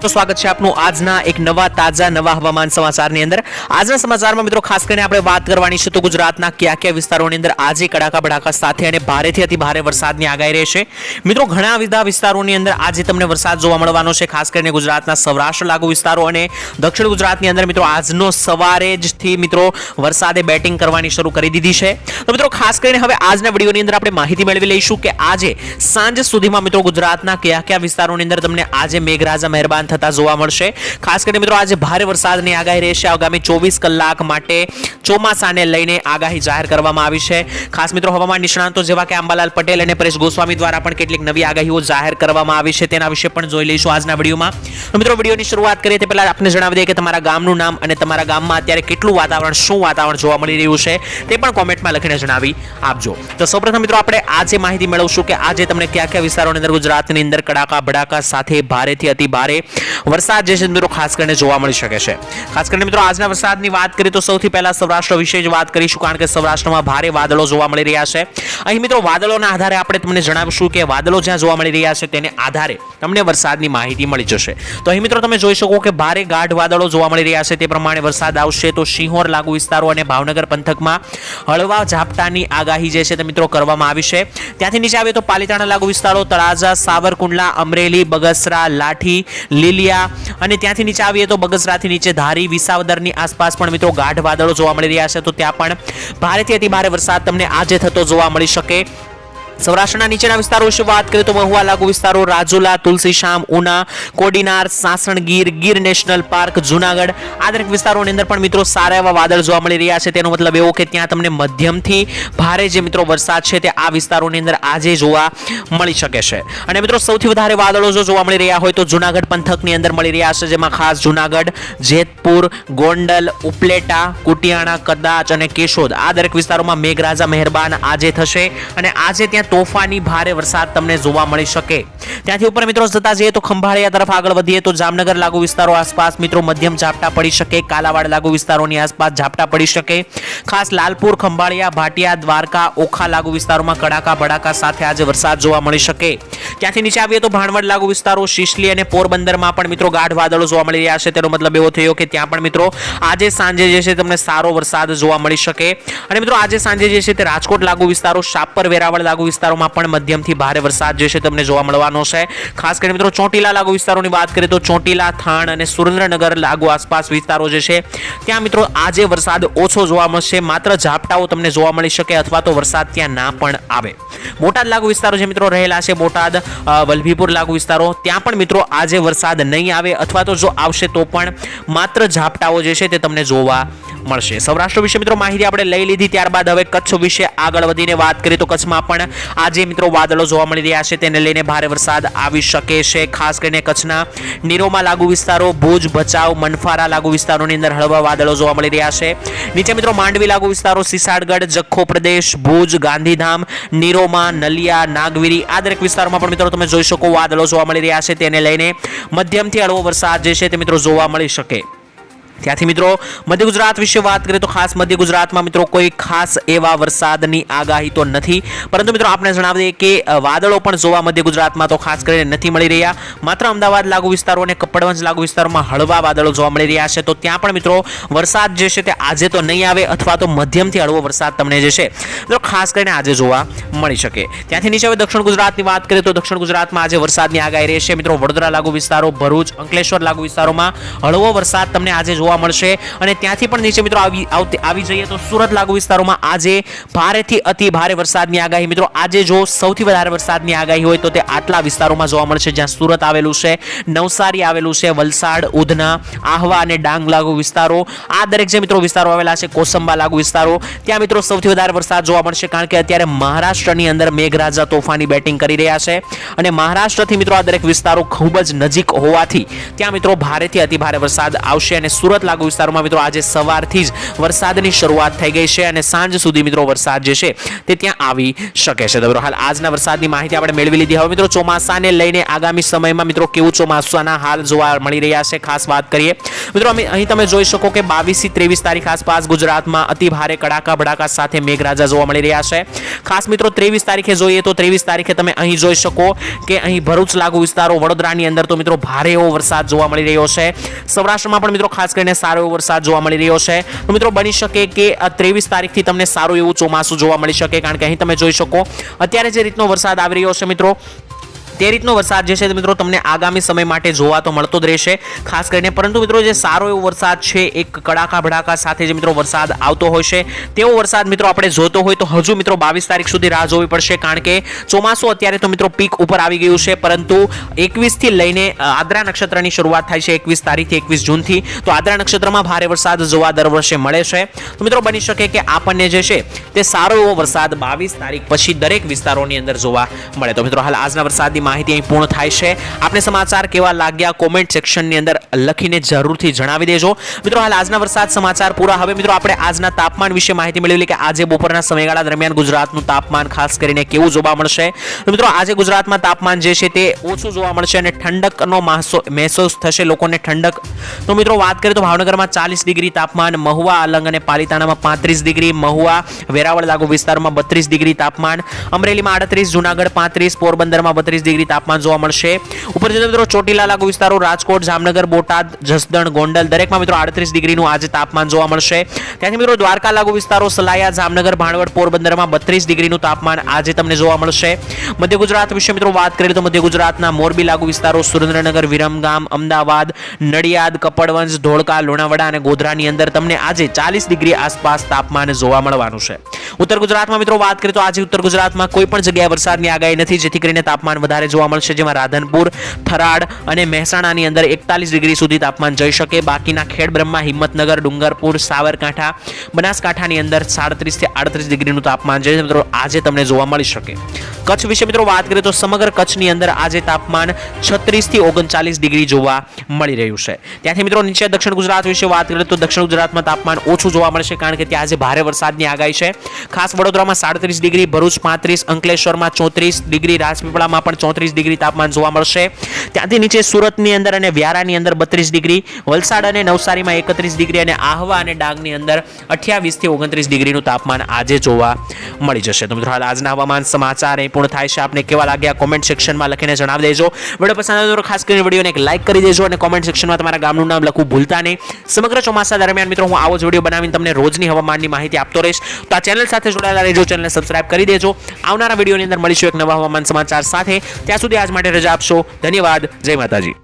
તો સ્વાગત છે આપનું આજના એક નવા તાજા, નવા હવામાન સમાચારની અંદર. આજના સમાચારમાં મિત્રો ખાસ કરીને આપણે વાત કરવાની છે તો ગુજરાતના કયા કયા વિસ્તારોની અંદર આજે કડાકા ભડાકા સાથે અને ભારેથી અતિ ભારે વરસાદની આગાહી રહેશે મિત્રો ઘણા બધા વિસ્તારોની અંદર આજે તમને વરસાદ જોવા મળવાનો છે, ખાસ કરીને ગુજરાતના સૌરાષ્ટ્ર લાગુ વિસ્તારો અને દક્ષિણ ગુજરાતની અંદર મિત્રો આજનો સવારે જ થી મિત્રો વરસાદે બેટિંગ કરવાની શરૂ કરી દીધી છે. તો મિત્રો ખાસ કરીને હવે આજના વિડીયોની અંદર આપણે માહિતી મેળવી લઈશું કે આજે સાંજ સુધીમાં મિત્રો ગુજરાતના કયા કયા વિસ્તારોની અંદર તમને આજે મેઘરાજા મહેરબાન થતા જોવા મળશે. ખાસ કરીને મિત્રો, આજે ભારે વરસાદની આગાહી રહેશે. આગામી ચોવીસ કલાક માટે ચોમાસાને લઈને આગાહી જાહેર કરવામાં આવી છે. ખાસ મિત્રો, હવામાન નિષ્ણાંતો જેવા કે અંબાલાલ પટેલ અને પરેશ ગોસ્વામી દ્વારા પણ કેટલીક નવી આગાહીઓ જાહેર કરવામાં આવી છે. તેના વિશે પણ જોઈ લઈશું આજના વિડીયોમાં. મિત્રો, વિડીયોની શરૂઆત કરીએ તે પહેલાં આપને જણાવી દઈએ કે તમારા ગામનું નામ અને તમારા ગામમાં અત્યારે કેટલું વાતાવરણ, શું વાતાવરણ જોવા મળી રહ્યું છે તે પણ કોમેન્ટમાં લખીને જણાવી આપજો. તો સૌપ્રથમ મિત્રો, આપણે આજે માહિતી મેળવશું કે આજે તમને કયા કયા વિસ્તારોની અંદર ગુજરાતની અંદર કડાકા ભડાકા સાથે ભારેથી અતિ ભારે વરસાદ જે છે મિત્રો ખાસ કરીને જોવા મળી શકે છે. ખાસ કરીને મિત્રો આજના વરસાદની વાત કરીએ તો સૌથી પહેલા સૌરાષ્ટ્ર વિશે જ વાત કરીશું કારણ કે સૌરાષ્ટ્રમાં ભારે વાદળો જોવા મળી રહ્યા છે. અહીં મિત્રો વાદળોના આધારે આપણે તમને જણાવીશું કે વાદળો જ્યાં જોવા મળી રહ્યા છે તેને આધારે તમને વરસાદની માહિતી મળી જશે. તો અહીં મિત્રો તમે જોઈ શકો કે ભારે ગાઢ વાદળો જોવા મળી રહ્યા છે. તે પ્રમાણે વરસાદ આવશે તો સિંહોર લાગુ વિસ્તારો અને ભાવનગર પંથકમાં હળવા ઝાપટાની આગાહી જે છે તે મિત્રો કરવામાં આવી છે. ત્યાંથી નીચે આવે તો પાલિતાણા લાગુ વિસ્તારો, તળાજા, સાવરકુંડલા, અમરેલી, બગસરા, લાઠી લીલિયા અને ત્યાંથી નીચે આવીએ તો બગસરાથી નીચે ધારી, વિસાવદરની આસપાસ પણ મિત્રો ગાઢ વાદળો જોવા મળી રહ્યા છે. તો ત્યાં પણ ભારેથી અતિ ભારે વરસાદ તમને આજે થતો જોવા મળી શકે. સૌરાષ્ટ્રના નીચેના વિસ્તારો વિશે વાત કરીએ તો મહુવા લાગુ વિસ્તારો, રાજુલા તુલસીશામ ઉના, કોડીનાર, સાસણગીર, ગીર નેશનલ પાર્ક, જુનાગઢ આ દરેક વિસ્તારોની અંદર પણ મિત્રો સારા એવા વાદળ જોવા મળી રહ્યા છે. તેનો મતલબ એવો કે ત્યાં તમને મધ્યમથી ભારે જે મિત્રો વરસાદ છે તે આ વિસ્તારોની અંદર આજે જોવા મળી શકે છે. અને મિત્રો સૌથી વધારે વાદળો જો જોવા મળી રહ્યા હોય તો જુનાગઢ પંથકની અંદર મળી રહ્યા છે, જેમાં ખાસ જુનાગઢ, જેતપુર, ગોંડલ, ઉપલેટા, કુટિયાણા, કદાચ અને કેશોદ આ દરેક વિસ્તારોમાં મેઘરાજા મહેરબાન આજે થશે. અને આજે ત્યાં તોફાની ભારે વરસાદ તમને જોવા મળી શકે. ત્યાંથી ઉપર મિત્રો જતા જઈએ તો ખંભાળિયા તરફ આગળ વધીએ તો જામનગર લાગુ વિસ્તારો આસપાસ મિત્રો મધ્યમ ઝાપટા પડી શકે, કાલાવાડ લાગુ વિસ્તારોની આસપાસ ઝાપટા પડી શકે. ખાસ લાલપુર, ખંભાળિયા, ભાટિયા, દ્વારકા, ઓખા લાગુ વિસ્તારોમાં કડાકા ભડાકા સાથે આજે વરસાદ જોવા મળી શકે. ત્યાંથી નીચે આવીએ તો ભાણવડ લાગુ વિસ્તારો શિશલી અને પોરબંદરમાં પણ મિત્રો ગાઢ વાદળો જોવા મળી રહ્યા છે. તેનો મતલબ એવો થયો કે ત્યાં પણ મિત્રો આજે સાંજે જે છે તમને સારો વરસાદ જોવા મળી શકે. અને મિત્રો આજે સાંજે જે છે તે રાજકોટ લાગુ વિસ્તારો, શાપર વેરાવળ લાગુ વિસ્તારોમાં પણ મધ્યમથી ભારે વરસાદ જે છે તમને જોવા મળવાનો છે. ખાસ કરીને મિત્રો ચોટીલા લાગુ વિસ્તારોની વાત કરીએ તો ચોટીલા, થાણ અને સુરેન્દ્રનગર લાગુ આસપાસ વિસ્તારો જે છે, ત્યાં મિત્રો આજે વરસાદ ઓછો જોવા મળશે. માત્ર ઝાપટાઓ તમને જોવા મળી શકે અથવા તો વરસાદ ત્યાં ના પણ આવે. બોટાદ લાગુ વિસ્તારો જે મિત્રો રહેલા છે, બોટાદ વલ્ભીપુર લાગુ વિસ્તારો, ત્યાં પણ મિત્રો આજે વરસાદ નહીં આવે અથવા તો જો આવશે તો પણ માત્ર ઝાપટાઓ જે છે તે તમને જોવા મળશે. સૌરાષ્ટ્ર વિશે મિત્રો માહિતી આપણે લઈ લીધી. ત્યારબાદ હવે કચ્છ વિશે આગળ વધીને વાત કરીએ તો કચ્છમાં પણ આજે મિત્રો વાદળો જોવા મળી રહ્યા છે, તેને લઈને ભારે વરસાદ આવી શકે છે. ખાસ કરીને કચ્છના નીરોમાં લાગુ વિસ્તારો, ભુજ, ભચાઉ, મનફારા લાગુ વિસ્તારોની અંદર હળવા વાદળો જોવા મળી રહ્યા છે. નીચે મિત્રો માંડવી લાગુ વિસ્તારો, સિસાડગઢ, જખો પ્રદેશ, ભુજ, ગાંધીધામ, નીરોમાં, નલિયા, નાગવીરી, આ દરેક વિસ્તારોમાં પણ મિત્રો તમે જોઈ શકો વાદળો જોવા મળી રહ્યા છે. તેને લઈને મધ્યમથી હળવો વરસાદ જે છે તે મિત્રો જોવા મળી શકે. ત્યાંથી મિત્રો, મધ્ય ગુજરાત વિશે વાત કરીએ તો ખાસ મધ્ય ગુજરાતમાં મિત્રો કોઈ ખાસ એવા વરસાદની આગાહી તો નથી. પરંતુ મિત્રો, આપણે જણાવી દઈએ કે વાદળો પણ જોવા મધ્ય ગુજરાતમાં તો ખાસ કરીને નથી મળી રહ્યા. માત્ર અમદાવાદ લાગુ વિસ્તારો અને કપડવંજ લાગુ વિસ્તારોમાં હળવા વાદળો જોવા મળી રહ્યા છે. તો ત્યાં પણ મિત્રો, વરસાદ જે છે તે આજે તો નહીં આવે અથવા તો મધ્યમથી હળવો વરસાદ તમને જે છે, મિત્રો, ખાસ કરીને આજે જોવા મળી શકે. ત્યાંથી નીચે હવે દક્ષિણ ગુજરાતની વાત કરીએ તો દક્ષિણ ગુજરાતમાં આજે વરસાદની આગાહી રહેશે. મિત્રો, વડોદરા લાગુ વિસ્તારો, ભરૂચ, અંકલેશ્વર લાગુ વિસ્તારોમાં હળવો વરસાદ તમને આજે જોવા મળશે અને ત્યાંથી પણ નીચે મિત્રો આવી આવી જઈએ તો સુરત લાગુ વિસ્તારોમાં આજે ભારેથી અતિ ભારે વરસાદની આગાહી. મિત્રો, આજે જો સૌથી વધારે વરસાદની આગાહી હોય તો તે આટલા વિસ્તારોમાં જોવા મળશે જ્યાં સુરત આવેલું છે, નવસારી આવેલું છે, વલસાડ, ઉધના, આહવા અને ડાંગ લાગુ વિસ્તારો. આ દરેક જે મિત્રો વિસ્તારો આવેલા છે, કોસંબા લાગુ વિસ્તારો, ત્યાં મિત્રો સૌથી વધારે વરસાદ જોવા મળશે કારણ કે અત્યારે મહારાષ્ટ્રની અંદર મેઘરાજા તોફાની બેટિંગ કરી રહ્યા છે અને મહારાષ્ટ્રથી મિત્રો આ દરેક વિસ્તારો ખૂબ જ નજીક હોવાથી ત્યાં મિત્રો ભારેથી અતિ ભારે વરસાદ આવશે અને સુરત હળવદ લાગુ વિસ્તારોમાં મિત્રો આજે સવારથી જ વરસાદની શરૂઆત થઈ ગઈ છે અને સાંજ સુધી મિત્રો વરસાદ જે છે તે ત્યાં આવી શકે છે. તો હાલ આજના વરસાદની માહિતી આપણે મેળવી લીધી. હવે મિત્રો ચોમાસાને લઈને આગામી સમયમાં મિત્રો કેવું ચોમાસાના હાલ જોવા મળી રહ્યા છે? ખાસ વાત કરીએ. મિત્રો અહીં તમે જોઈ શકો કે બાવીસથી ત્રેવીસ તારીખ આસપાસ ગુજરાતમાં અતિ ભારે કડાકા ભડાકા સાથે મેઘરાજા જોવા મળી રહ્યા છે. ખાસ મિત્રો ત્રેવીસ તારીખે જોઈએ તો ત્રેવીસ તારીખે તમે અહીં જોઈ શકો કે અહીં ભરૂચ લાગુ વિસ્તારો, વડોદરાની અંદર તો મિત્રો ભારે એવો વરસાદ જોવા મળી રહ્યો છે. સૌરાષ્ટ્રમાં પણ મિત્રો ખાસ કરીને સારો એવો વરસાદ જોવા મળી રહ્યો છે. તો મિત્રો, બની શકે કે ત્રેવીસ તારીખથી તમને સારું એવું ચોમાસું જોવા મળી શકે, કારણ કે અહીં તમે જોઈ શકો. અત્યારે જે રીતનો વરસાદ આવી રહ્યો છે મિત્રો તે રીતનો વરસાદ જે છે મિત્રો તમને આગામી સમય માટે જોવા તો મળતો જ રહેશે. ખાસ કરીને પરંતુ મિત્રો જે સારો એવો વરસાદ છે, એક કડાકા ભડાકા સાથે જે મિત્રો વરસાદ આવતો હોય છે, તેવો વરસાદ મિત્રો આપણે જોતો હોય તો હજુ મિત્રો બાવીસ તારીખ સુધી રાહ જોવી પડશે. કારણ કે ચોમાસું અત્યારે તો મિત્રો પીક ઉપર આવી ગયું છે, પરંતુ એકવીસથી લઈને આદ્રા નક્ષત્રની શરૂઆત થાય છે એકવીસ તારીખથી એકવીસ જૂનથી. તો આદ્રા નક્ષત્રમાં ભારે વરસાદ જોવા દર વર્ષે મળે છે. તો મિત્રો બની શકે કે આપણને જે છે તે સારો એવો વરસાદ બાવીસ તારીખ પછી દરેક વિસ્તારોની અંદર જોવા મળે. તો મિત્રો હાલ આજના વરસાદની માહિતી અહીં પૂર્ણ થાય છે. આપણે સમાચાર કેવા લાગ્યા? કોમેન્ટ સેક્શનની અંદર લખીને જરૂરથી જણાવી દેજો. મિત્રો, હાલ આજના વરસાદ સમાચાર પૂરા. હવે મિત્રો, આપણે આજના તાપમાન વિશે માહિતી મેળવી કે આજે બપોરના સમયગાળા દરમિયાન ગુજરાતનું તાપમાન ખાસ કરીને કેવું જોવા મળશે? મિત્રો, આજે ગુજરાતમાં તાપમાન જે છે તે ઓછું જોવા મળશે અને ઠંડકનો મહેસૂસ થશે લોકોને ઠંડક. તો મિત્રો, વાત કરીએ તો ભાવનગરમાં ચાલીસ ડિગ્રી તાપમાન, મહુવા અલંગ અને પાલિતાણામાં પાંત્રીસ ડિગ્રી, મહુવા, વેરાવળ, લાગુ વિસ્તારમાં બત્રીસ ડિગ્રી તાપમાન, અમરેલીમાં આડત્રીસ, જુનાગઢ પાંત્રીસ, પોરબંદરમાં બત્રીસ ડિગ્રી તાપમાન જોવા મળશે. ઉપર જતા મિત્રો ચોટીલા લાગુ વિસ્તારો, રાજકોટ, જામનગર, બોટાદ, જસદણ, ગોંડલ, દરેકમાં મિત્રો આડત્રીસ ડિગ્રીનું આજે તાપમાન જોવા મળશે. ત્યાંથી મિત્રો દ્વારકા લાગુ વિસ્તારો, સલાયા, જામનગર, ભાણવડ, પોરબંદરમાં બત્રીસ ડિગ્રીનું તાપમાન આજે તમને જોવા મળશે. મધ્ય ગુજરાત વિશે મિત્રો વાત કરીએ તો મધ્ય ગુજરાતના મોરબી લાગુ વિસ્તારો, સુરેન્દ્રનગર, વિરમગામ, અમદાવાદ, નડિયાદ, કપડવંજ, ધોળકા, લુણાવાડા અને ગોધરાની અંદર તમને આજે ચાલીસ ડિગ્રી આસપાસ તાપમાન જોવા મળવાનું છે. ઉત્તર ગુજરાતમાં મિત્રો વાત કરીએ તો આજે ઉત્તર ગુજરાતમાં કોઈ પણ જગ્યાએ વરસાદની આગાહી નથી, જેથી કરીને તાપમાન વધારે જોવા મળશે, જેમાં રાધનપુર, થરાડ અને મહેસાણાની અંદર એકતાલીસ ડિગ્રી સુધી તાપમાન જઈ શકે. બાકીના ખેડ બ્રહ્મા, હિંમતનગર, ડુંગરપુર સાવરકાંઠા બનાસકાંઠાની અંદર સાડત્રીસથી આડત્રીસ ડિગ્રીનું તાપમાન છે મિત્રો, આજે તમને જોવા મળી શકે. કચ્છ વિશે મિત્રો વાત કરીએ તો સમગ્ર કચ્છની અંદર આજે તાપમાન છત્રીસથી ઓગણચાલીસ ડિગ્રી જોવા મળી રહ્યું છે. ત્યાંથી મિત્રો નીચે દક્ષિણ ગુજરાત વિશે વાત કરીએ તો દક્ષિણ ગુજરાતમાં તાપમાન ઓછું જોવા મળશે કારણ કે ત્યાં આજે ભારે વરસાદની આગાહી છે. ખાસ વડોદરામાં સાડત્રીસ ડિગ્રી, ભરૂચ પાંત્રીસ, અંકલેશ્વરમાં ચોત્રીસ ડિગ્રી, રાજપીપળામાં પણ ચોત્રીસ ડિગ્રી તાપમાન જોવા મળશે. ત્યાંથી નીચે સુરતની અંદર અને વ્યારાની અંદર બત્રીસ ડિગ્રી, વલસાડ અને નવસારીમાં એકત્રીસ ડિગ્રી અને આહવા અને ડાંગની અંદર અઠ્યાવીસથી ઓગણત્રીસ ડિગ્રીનું તાપમાન આજે જોવા મળી જશે. તો મિત્રો, હાલ આજના હવામાન સમાચાર અહીં પૂર્ણ થાય છે. આપને કેવા લાગ્યા કોમેન્ટ સેક્શનમાં લખીને જણાવી દેજો. વીડિયો પસંદ આવે તો ખાસ કરીને વિડીયોને એક લાઇક કરી દેજો અને કોમેન્ટ સેક્શનમાં તમારા ગામનું નામ લખવું ભૂલતા નહીં. સમગ્ર ચોમાસા દરમિયાન મિત્રો, હું આવો જ વીડિયો બનાવીને તમને રોજની હવામાનની માહિતી આપતો રહીશ. તો આ ચેનલ સાથે જોડાયેલા રહેજો. ચેનલને સબસ્ક્રાઇબ કરી દેજો. આવનારા વિડીયોની અંદર મળીશું એક નવા હવામાન સમાચાર સાથે. ત્યાં સુધી આજ માટે રજા આપશો. ધન્યવાદ. જય માતાજી.